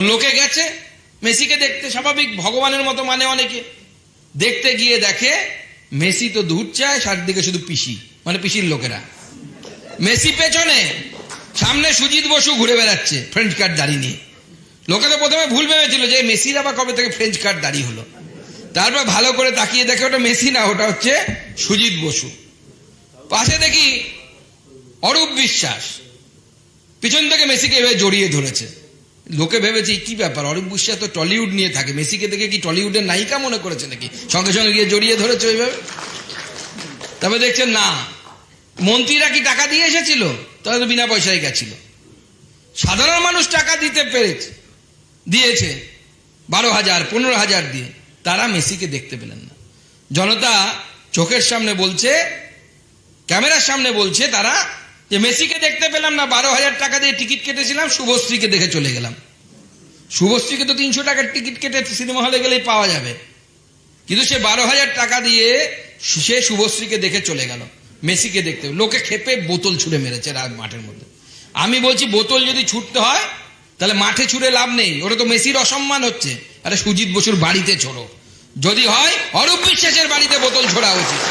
লোকে গেছে, মেসিকে দেখতে স্বাভাবিক, ভগবানের মতো মানে অনেকে। দেখতে গিয়ে দেখে, মেসি তো দূর চায়, চারদিকে শুধু পিসি মানে পিসির লোকেরা। মেসি পেছনে, সামনে সুজিত বসু ঘুরে বেড়াচ্ছে ফ্রেঞ্চ কার্ড দাঁড়িয়ে নিয়ে। লোকে তো প্রথমে ভুল ভেবেছিল যে মেসির আবার কবে থেকে ফ্রেঞ্চ কার্ড দাঁড়িয়ে হলো? তারপর ভালো করে তাকিয়ে দেখে, ওটা মেসি না, ওটা হচ্ছে সুজিত বসু। পাশে দেখি, অরূপ বিশ্বাস, পিছন থেকে মেসিকে এভাবে জড়িয়ে ধরেছে। লোকে ভেবেছে, কি ব্যাপার? অরূপ বিশ্বাস তো টলিউড নিয়ে থাকে। মেসিকে দেখে কি টলিউডের নায়িকা মনে করেছে নাকি? সঙ্গে সঙ্গে গিয়ে জড়িয়ে ধরেছে ওইভাবে? তবে দেখছেন, না। মন্ত্রীরা কি টাকা দিয়ে এসেছিল? তাহলে তো বিনা পয়সায় গেছিল। সাধারণ মানুষ টাকা দিতে পেরেছে, দিয়েছে। বারো হাজার, পনেরো হাজার দিয়ে। তারা মেসিকে দেখতে পেলেন না। জনতা চোখের সামনে বলছে, ক্যামেরার সামনে বলছে, তারা যে মেসিকে দেখতে পেলাম না, বারো হাজার টাকা দিয়ে টিকিট কেটেছিলাম, শুভশ্রীকে দেখে চলে গেলাম। শুভশ্রীকে তো তিনশো টাকার টিকিট কেটে সিনেমা হলে গেলেই পাওয়া যাবে। কিন্তু সে বারো হাজার টাকা দিয়ে সে শুভশ্রীকে দেখে চলে গেল, মেসিকে দেখতে। লোকে খেপে বোতল ছুঁড়ে মেরেছে মাঠের মধ্যে। আমি বলছি, বোতল যদি ছুটতে হয়, তাহলে মাঠে ছুঁড়ে লাভ নেই। ওটা তো মেসির অসম্মান হচ্ছে। আরে সুজিত বসুর বাড়িতে ছোড়ো। যদি হয়, অরূপ বিশ্বাসের বাড়িতে বোতল ছোড়া উচিত।